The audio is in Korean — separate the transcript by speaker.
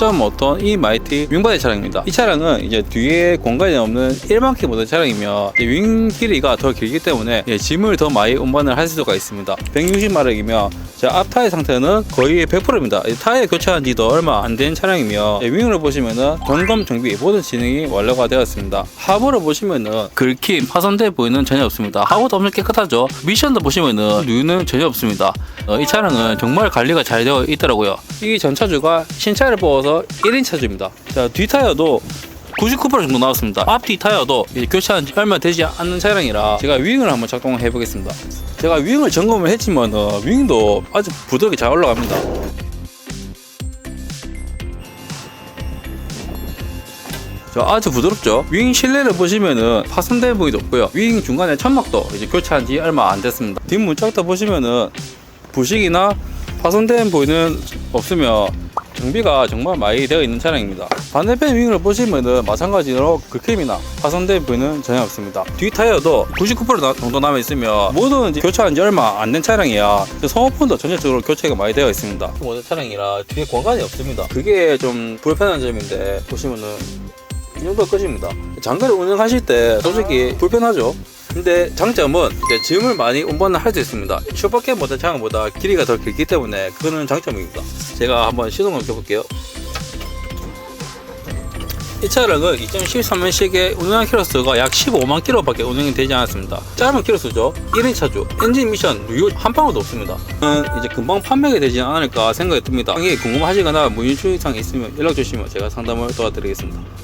Speaker 1: 3.5톤 E 마이티 윙바디 차량입니다. 이 차량은 이제 뒤에 공간이 없는 일반키 모델 차량이며 윙 길이가 더 길기 때문에 예, 짐을 더 많이 운반을 할 수가 있습니다. 160마력이며 앞 타이어 상태는 거의 100%입니다. 타이어 교체한 지도 얼마 안 된 차량이며 예, 윙을 보시면은 점검 정비 모든 기능이 완료가 되었습니다. 하부를 보시면은 긁힘 파손돼 보이는 전혀 없습니다. 하부도 엄청 깨끗하죠. 미션도 보시면은 누유는 전혀 없습니다. 어, 이 차량은 정말 관리가 잘 되어 있더라고요. 이 전차주가 신차를 뽑아서 1인 차 주입니다. 자, 뒤 타이어도 99% 정도 나왔습니다. 앞뒤 타이어도 교체한 지 얼마 되지 않는 차량이라 제가 윙을 한번 작동해 보겠습니다. 제가 윙을 점검을 했지만 어, 윙도 아주 부드럽게 잘 올라갑니다. 저 아주 부드럽죠. 윙 실내를 보시면은 파손된 부위도 없고요. 윙 중간에 천막도 이제 교체한 지 얼마 안 됐습니다. 뒷문 짝도 보시면은 부식이나 파손된 부위는 없으며 정비가 정말 많이 되어 있는 차량입니다. 반대편 윙을 보시면은 마찬가지로 긁힘이나 파손된 부위는 전혀 없습니다. 뒤 타이어도 99% 정도 남아 있으며 모든 교체한 지 얼마 안 된 차량이야. 소모품도 전체적으로 교체가 많이 되어 있습니다. 모델 차량이라 뒤에 공간이 없습니다. 그게 좀 불편한 점인데 보시면은 이 정도 끝입니다. 장거리 운행하실 때 솔직히 불편하죠. 근데 장점은 이제 짐을 많이 운반을 할 수 있습니다. 슈퍼캡 모델 차량보다 길이가 더 길기 때문에 그거는 장점입니다. 제가 한번 시동을 켜볼게요. 이 차량은 2013년식의 운행 키로수가 약 15만 킬로 밖에 운행이 되지 않았습니다. 짧은 키로수죠. 1인 차주, 엔진 미션 누유 한 방울도 없습니다. 음, 이제 금방 판매가 되지 않을까 생각이 듭니다. 이게 궁금하시거나 문의 주의사항 있으면 연락 주시면 제가 상담을 도와드리겠습니다.